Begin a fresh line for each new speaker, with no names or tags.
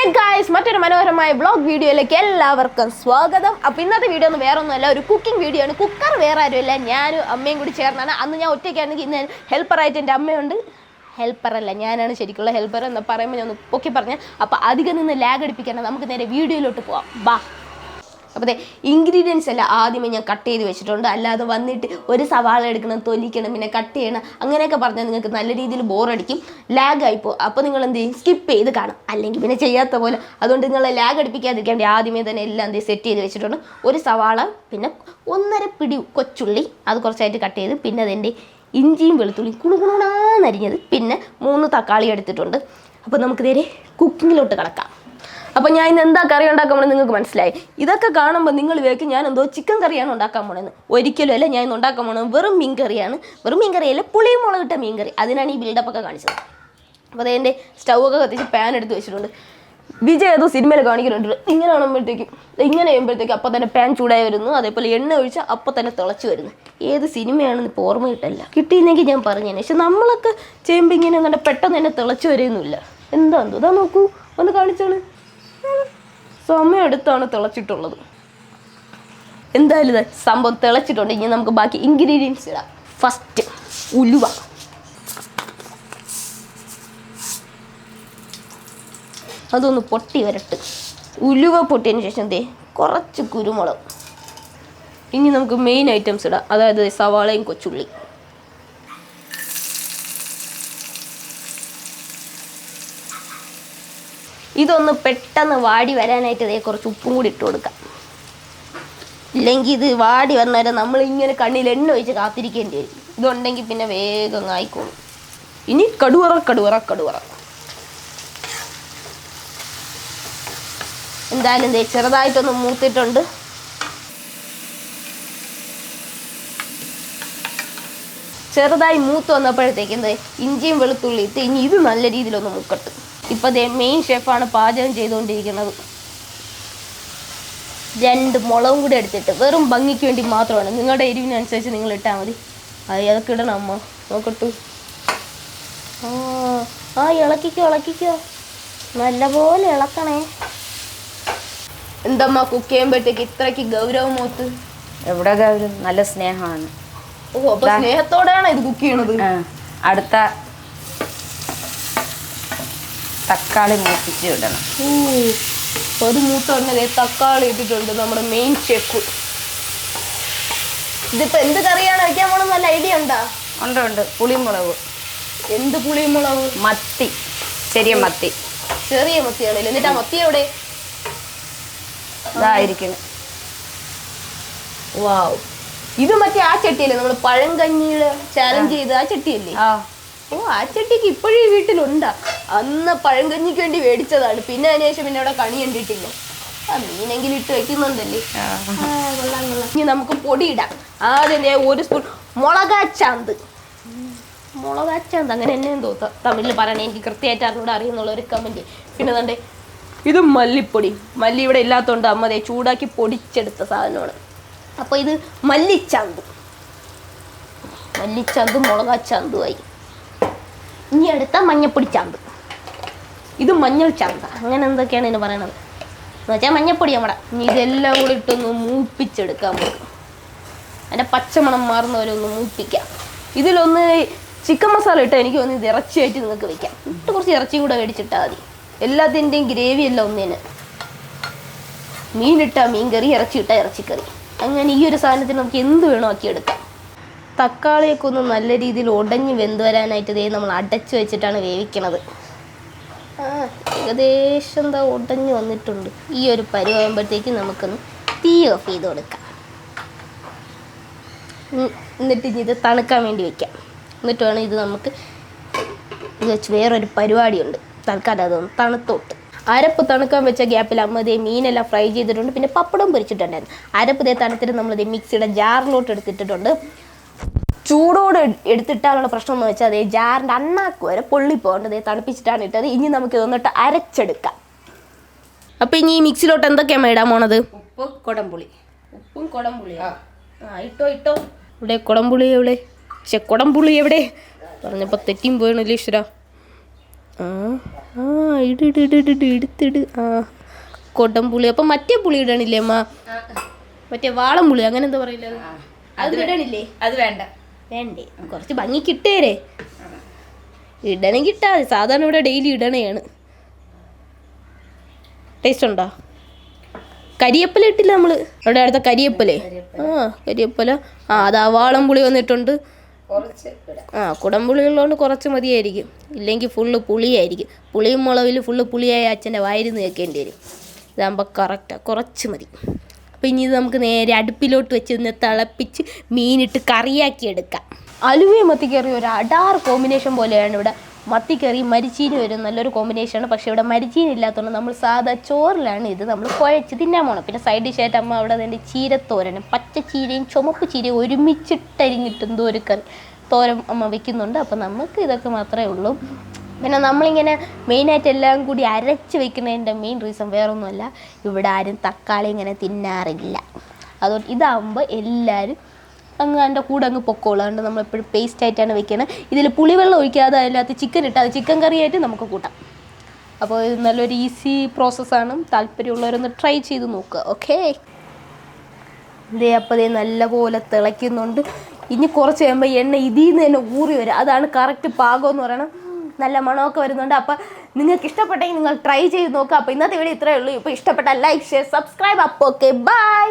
Hey guys മറ്റൊരു മനോഹരമായ blog വീഡിയോയിലേക്ക് എല്ലാവർക്കും സ്വാഗതം. അപ്പോൾ ഇന്നത്തെ വീഡിയോ ഒന്നും വേറെ ഒന്നുമല്ല ഒരു കുക്കിംഗ് വീഡിയോ ആണ്. കുക്കർ വേറെ ആരുമില്ല. ഞാനും അമ്മയും കൂടി ചേർന്നാണ്. അന്ന് ഞാൻ ഒറ്റയ്ക്കാണെങ്കിൽ ഇന്ന് ഹെൽപ്പറായിട്ട് എന്റെ അമ്മയുണ്ട്. ഹെൽപ്പറല്ല ഞാനാണ് ശരിക്കുള്ള ഹെൽപ്പർ എന്ന് പറയുമ്പോൾ ഞാൻ ഒന്ന് പൊക്കി പറഞ്ഞ. അപ്പോൾ അധികം നിന്ന് ലാഗ് അടിപ്പിക്കണം നമുക്ക് നേരെ വീഡിയോയിലോട്ട് പോവാം. ബാ. അപ്പോൾ ദേ ഇൻഗ്രീഡിയൻസ് എല്ലാം ആദ്യമേ ഞാൻ കട്ട് ചെയ്ത് വെച്ചിട്ടുണ്ട്. അല്ലാതെ വന്നിട്ട് ഒരു സവാള എടുക്കണം തൊലിക്കണം പിന്നെ കട്ട് ചെയ്യണം അങ്ങനെയൊക്കെ പറഞ്ഞാൽ നിങ്ങൾക്ക് നല്ല രീതിയിൽ ബോറടിക്കും ലാഗ് ആയിപ്പോ അപ്പോൾ നിങ്ങൾ എന്ത് ചെയ്യും? സ്കിപ്പ് ചെയ്ത് കാണും. അല്ലെങ്കിൽ പിന്നെ ചെയ്യാത്ത പോലെ അതുകൊണ്ട് നിങ്ങൾ ലാഗ് അടിപ്പിക്കാതിരിക്കാൻ വേണ്ടി ആദ്യമേ തന്നെ എല്ലാം എന്ത് സെറ്റ് ചെയ്ത് വെച്ചിട്ടുണ്ട്. ഒരു സവാള പിന്നെ ഒന്നര പിടി കൊച്ചുള്ളി അത് കുറച്ചായിട്ട് കട്ട് ചെയ്ത് പിന്നെ അതിന്റെ ഇഞ്ചിയും വെളുത്തുള്ളിയും കുണുകുണുണാന്നരിഞ്ഞത് പിന്നെ മൂന്ന് തക്കാളി എടുത്തിട്ടുണ്ട്. അപ്പോൾ നമുക്ക് നേരെ കുക്കിങ്ങിലോട്ട് കിടക്കാം. അപ്പോൾ ഞാൻ ഇന്ന് എന്താ കറി ഉണ്ടാക്കാൻ പോണെന്ന് നിങ്ങൾക്ക് മനസ്സിലായി. ഇതൊക്കെ കാണുമ്പോൾ നിങ്ങൾ വിചാരിക്കും ഞാൻ എന്തോ ചിക്കൻ കറിയാണ് ഉണ്ടാക്കാൻ പോണെന്ന്. ഒരിക്കലും അല്ല ഞാൻ ഇന്ന് ഉണ്ടാക്കാൻ പോണത് വെറും മീൻ കറിയാണ്. വെറും മീൻ കറിയല്ല പുളിയും മുളകിട്ട മീൻ കറി. അതിനാണ് ഈ ബിൽഡപ്പ് ഒക്കെ കാണിച്ചത്. അപ്പോൾ അതെന്റെ സ്റ്റൗ ഒക്കെ കത്തിച്ച് പാൻ എടുത്ത് വെച്ചിട്ടുണ്ട്. വിജയ് ഏതോ സിനിമയിൽ കാണിക്കുന്നുണ്ട്. ഇങ്ങനെ ആണുമ്പോഴത്തേക്കും ഇങ്ങനെ ചെയ്യുമ്പോഴത്തേക്കും അപ്പോൾ തന്നെ പാൻ ചൂടായി വരുന്നു. അതേപോലെ എണ്ണ ഒഴിച്ച് അപ്പോൾ തന്നെ തിളച്ച് വരുന്നു. ഏത് സിനിമയാണെന്ന് ഇപ്പോൾ ഓർമ്മ കിട്ടല്ല കിട്ടിയിരുന്നെങ്കിൽ ഞാൻ പറഞ്ഞേനെ. പക്ഷെ നമ്മളൊക്കെ ചെയ്യുമ്പോൾ ഇങ്ങനെ പെട്ടെന്ന് തന്നെ തിളച്ച് വരുന്നില്ല എന്താ എന്തോ? ഇതാ നോക്കൂ. ഒന്ന് കാണിച്ചാണ് സമയം എടുത്താണ് തിളച്ചിട്ടുള്ളത്. എന്തായാലും സംഭവം തിളച്ചിട്ടുണ്ട്. ഇനി നമുക്ക് ബാക്കി ഇൻഗ്രീഡിയൻസ് ഇടാം. ഫസ്റ്റ് ഉലുവ. അതൊന്ന് പൊട്ടി വരട്ട്. ഉലുവ പൊട്ടിയതിന് ശേഷം ദേ കുറച്ച് കുരുമുളക്. ഇനി നമുക്ക് മെയിൻ ഐറ്റംസ് ഇടാം. അതായത് സവാളയും കൊച്ചുള്ളി. ഇതൊന്ന് പെട്ടെന്ന് വാടി വരാനായിട്ട് ഇതേ കുറച്ച് ഉപ്പും കൂടി ഇട്ട് കൊടുക്കാം. ഇല്ലെങ്കിൽ ഇത് വാടി വന്നേരം നമ്മൾ ഇങ്ങനെ കണ്ണിൽ എണ്ണ ഒഴിച്ച് കാത്തിരിക്കേണ്ടി വരും. ഇതുണ്ടെങ്കിൽ പിന്നെ വേഗം ആയിക്കോളും. ഇനി കടുവറ കടുവറ കടുവറ. എന്തായാലും ദേ ചെറുതായിട്ടൊന്ന് മൂത്തിട്ടുണ്ട്. ചെറുതായി മൂത്ത് വന്നപ്പോഴത്തേക്ക് ഇഞ്ചിയും വെളുത്തുള്ളി ഇട്ട് ഇനി ഇത് നല്ല രീതിയിലൊന്ന് മുക്കട്ട്. ഇപ്പൊ ദേ മെയിൻ ഷെഫാണ് പാചകം ചെയ്തുകൊണ്ടിരിക്കുന്നത്. രണ്ട് മുളകും കൂടി എടുത്തിട്ട് വെറും ഭംഗിക്ക് വേണ്ടി മാത്രമാണ്. നിങ്ങളുടെ എരിവിനനുസരിച്ച് നിങ്ങൾ ഇട്ടാൽ മതി. അത് ഇതൊക്കെ ഇടണം അമ്മ. നോക്കട്ടു. ആ ആ ഇളക്കിക്കോ ഇളക്കിക്കോ. നല്ലപോലെ ഇളക്കണേ. എന്തമ്മ കുക്ക് ചെയ്യുമ്പോഴത്തേക്ക് ഇത്രയ്ക്ക് ഗൗരവമോത്ത്
എവിടെ ഗൗരവം? നല്ല സ്നേഹമാണ്.
ഓ അപ്പൊ സ്നേഹത്തോടെയാണ് ഇത് കുക്ക് ചെയ്യണത്?
അടുത്ത തക്കാളി മൂപ്പിച്ച് ഇടണം.
ഒരു ഒരു ഉടനെ തക്കാളി ഇട്ടിട്ടുണ്ട് നമ്മുടെ മെയിൻ ചെക്ക് ഇതിപ്പോ എന്ത് കറിയാണ് വെക്കാൻ പോണെന്ന് നല്ല ഐഡിയ ഉണ്ടാ?
ഉണ്ട് ഉണ്ട്. പുളിമുളക്.
എന്ത് പുളിയും മുളക്
മത്തി. ചെറിയ മത്തി.
ചെറിയ മത്തിയാണ് എന്നിട്ട് ആ മത്തി എവിടെ? വാവ്. ഇത് മറ്റേ ആ ചട്ടിയല്ലേ നമ്മൾ പഴങ്കഞ്ഞിയുടെ ചാലഞ്ച് ചെയ്ത് ആ ചട്ടിയല്ലേ? ഓ ആ ചട്ടിക്ക് ഇപ്പോഴും വീട്ടിലുണ്ടാ. അന്ന് പഴങ്കഞ്ഞിക്ക് വേണ്ടി മേടിച്ചതാണ് പിന്നെ അതിനുശേഷം പിന്നെ അവിടെ കണി കണ്ടിട്ടില്ല. ആ മീനെങ്കിലും ഇട്ട് വെക്കുന്നുണ്ടല്ലേ? കൊള്ളാം, കൊള്ളാം. ഇനി നമുക്ക് പൊടി ഇടാം ആദ്യം ദേ ഒരു സ്പൂൺ മുളകാച്ചാന്ത്. മുളകാച്ചാന്ത് അങ്ങനെ എന്നെ എന്തോ തമിഴിൽ പറയണേ. എനിക്ക് കൃത്യമായിട്ട് അറിഞ്ഞൂടെ അറിയുന്നുള്ള ഒരു കമന്റ് പിന്നെ തണ്ടേ ഇത് മല്ലിപ്പൊടി. മല്ലി ഇവിടെ ഇല്ലാത്തതുകൊണ്ട് അമ്മ ദേ ചൂടാക്കി പൊടിച്ചെടുത്ത സാധനമാണ്. അപ്പോൾ ഇത് മല്ലിച്ചാന്ത്. മല്ലിച്ചാന്ത് മുളകാച്ചാന്തുമായി ഇനി അടുത്ത മഞ്ഞപ്പൊടി ചാന്ത് ഇത് മഞ്ഞൾ ചന്ത. അങ്ങനെ എന്തൊക്കെയാണ് ഇതിന് പറയണത്? എന്ന് വെച്ചാൽ മഞ്ഞപ്പൊടി നമ്മുടെ. ഇനി ഇതെല്ലാം കൂടി ഇട്ടൊന്ന് മൂപ്പിച്ചെടുക്കാൻ പോകും അതിന്റെ പച്ചമണം മാറുന്നവരെ ഒന്ന് മൂപ്പിക്കാം. ഇതിലൊന്ന് ചിക്കൻ മസാല ഇട്ട് എനിക്ക് ഒന്ന് ഇത് ഇറച്ചിയായിട്ട് നിങ്ങൾക്ക് വെക്കാം. ഇട്ട് കുറച്ച് ഇറച്ചി കൂടെ മേടിച്ചിട്ടാൽ മതി. എല്ലാത്തിന്റെയും ഗ്രേവി എല്ലാം ഒന്നിന്. മീനിട്ട മീൻ കറി ഇറച്ചി ഇട്ട ഇറച്ചിക്കറി അങ്ങനെ ഈ ഒരു സാധനത്തിന് നമുക്ക് എന്ത് വേണോ ആക്കി എടുക്കാം. തക്കാളിയൊക്കെ ഒന്ന് നല്ല രീതിയിൽ ഉടഞ്ഞ് വെന്ത് വരാനായിട്ട് ഇതേ നമ്മൾ അടച്ചു വെച്ചിട്ടാണ് വേവിക്കണത്. ഏകദേശം എന്താ ഉടഞ്ഞു വന്നിട്ടുണ്ട്. ഈ ഒരു പരുവാകുമ്പോഴത്തേക്ക് നമുക്കൊന്ന് തീ ഓഫ് ചെയ്ത് കൊടുക്കാം. എന്നിട്ട് ഇത് തണുക്കാൻ വേണ്ടി വെക്കാം. എന്നിട്ട് വേണം ഇത് നമുക്ക് ഇത് വെച്ച് വേറൊരു പരിപാടിയുണ്ട്. തണുക്കാൻ അതൊന്ന് തണുത്തോട്ട്. അരപ്പ് തണുക്കാൻ വെച്ച ഗ്യാപ്പിൽ അമ്മ ദേ മീനെല്ലാം ഫ്രൈ ചെയ്തിട്ടുണ്ട്. പിന്നെ പപ്പടം പൊരിച്ചിട്ടുണ്ടായിരുന്നു. അരപ്പ് ദേ തണുത്തിട്ട് നമ്മൾ ദേ മിക്സിയുടെ ജാറിലോട്ട് എടുത്തിട്ടുണ്ട് ചൂടോടെ എട്- എടുത്തിട്ടാലുള്ള പ്രശ്നം എന്ന് വെച്ചാൽ അതേ ജാറിന്റെ അണ്ണാക്ക് വരെ പൊള്ളിപ്പോകേണ്ടത് ദേ തണുപ്പിച്ചിട്ടാണ് ഇട്ടത്. ഇനി നമുക്ക് ഇതൊന്നിട്ട് അരച്ചെടുക്കാം. അപ്പം ഇനി ഈ മിക്സിലോട്ട് എന്തൊക്കെയാണ് ഇടാൻ പോണത്?
ഉപ്പ് കുടംപുളി.
ഉപ്പും കുടംപുളിയാ. ആ. ഇട്ടോ ഇട്ടോ. ഇവിടെ കുടംപുളി എവിടെ? പക്ഷെ കുടംപുളി എവിടെ? പറഞ്ഞപ്പോൾ തെറ്റിയും പോയണു ലീശ്വര ആ ആ ഇട് ഇട് ഇട് ഇട് ഇട് എടുത്തിട്. ആ കൊടംപുളി. അപ്പം മറ്റേ പുളി ഇടണില്ലേ അമ്മ? മറ്റേ വാളംപുളി അങ്ങനെ എന്താ പറയില്ല? അത് ഇടണില്ലേ?
അത് വേണ്ട.
വേണ്ടേ? കുറച്ച് ഭംഗി കിട്ടേരേ. ഇടണം കിട്ടാതെ സാധാരണ ഇവിടെ ഡെയിലി ഇടണയാണ്. ടേസ്റ്റ് ഉണ്ടോ? കരിയപ്പല ഇട്ടില്ല നമ്മൾ. അവിടെ അടുത്ത കരിയപ്പലേ? ആ കരിയപ്പല. ആ അതാ വാളം പുളി വന്നിട്ടുണ്ട്. ആ കുടംപുളി ഉള്ളതുകൊണ്ട് കുറച്ച് മതിയായിരിക്കും. ഇല്ലെങ്കിൽ ഫുള്ള് പുളിയായിരിക്കും. പുളിയും മുളവിൽ ഫുള്ള് പുളിയായ അച്ഛന്റെ വയരുന്ന് കേൾക്കേണ്ടി വരും. ഇതാകുമ്പോൾ കറക്റ്റാണ് കുറച്ച് മതി. അപ്പോൾ ഇനി നമുക്ക് നേരെ അടുപ്പിലോട്ട് വെച്ച് ഇന്ന് തിളപ്പിച്ച് മീനിട്ട് കറിയാക്കി എടുക്കാം. അലുവയും മത്തിക്കറി ഒരു അടാർ കോമ്പിനേഷൻ പോലെയാണ് ഇവിടെ. മത്തിക്കറി മരിച്ചീനി ഒരു നല്ലൊരു കോമ്പിനേഷനാണ് പക്ഷേ ഇവിടെ മരിച്ചീനി ഇല്ലാത്തതുകൊണ്ട് നമ്മൾ സാധാ ചോറിലാണ് ഇത് നമ്മൾ കുഴച്ച് തിന്നാൻ പോകണം പിന്നെ സൈഡ് ഡിഷായിട്ട് അമ്മ അവിടെ അതിന്റെ ചീരത്തോരനും പച്ച ചീരയും ചുമപ്പ് ചീരയും ഒരുമിച്ചിട്ടരിഞ്ഞിട്ട് എന്തോ ഒരു കറി തോരൻ അമ്മ വെക്കുന്നുണ്ട്. അപ്പോൾ നമുക്ക് ഇതൊക്കെ മാത്രമേ ഉള്ളൂ. പിന്നെ നമ്മളിങ്ങനെ മെയിനായിട്ട് എല്ലാം കൂടി അരച്ച് വെക്കുന്നതിന്റെ മെയിൻ റീസൺ വേറൊന്നുമല്ല. ഇവിടെ ആരും തക്കാളി ഇങ്ങനെ തിന്നാറില്ല. അതുകൊണ്ട് ഇതാകുമ്പോൾ എല്ലാവരും അങ്ങ് അതിന്റെ കൂടെ അങ്ങ് പൊക്കോളും. അതുകൊണ്ട് നമ്മളെപ്പോഴും പേസ്റ്റ് ആയിട്ടാണ് വെക്കുന്നത് ഇതിൽ പുളിവെള്ളം ഒഴിക്കാതെ അതിനകത്ത് ചിക്കൻ ഇട്ട് അത് ചിക്കൻ കറിയായിട്ട് നമുക്ക് കൂട്ടാം. അപ്പോൾ ഇത് നല്ലൊരു ഈസി പ്രോസസ്സാണ് താല്പര്യമുള്ളവരൊന്ന് ട്രൈ ചെയ്ത് നോക്കുക. ഓക്കേ ഇതേ അപ്പോൾ ഇതേ നല്ലപോലെ തിളയ്ക്കുന്നുണ്ട്. ഇനി കുറച്ച് കഴിയുമ്പോൾ എണ്ണ ഇതിൽ നിന്ന് തന്നെ ഊറി വരും. അതാണ് കറക്റ്റ് പാകം എന്ന് പറയണം. നല്ല മണമൊക്കെ വരുന്നുണ്ട്. അപ്പോൾ നിങ്ങൾക്ക് ഇഷ്ടപ്പെട്ടെങ്കിൽ നിങ്ങൾ ട്രൈ ചെയ്ത് നോക്കുക അപ്പോൾ ഇന്നത്തെ വീഡിയോ ഇത്രയേ ഉള്ളൂ. ഇപ്പോൾ ഇഷ്ടപ്പെട്ട ലൈക്ക് ഷെയർ സബ്സ്ക്രൈബ് അപ്പോൾ ഓക്കെ ബൈ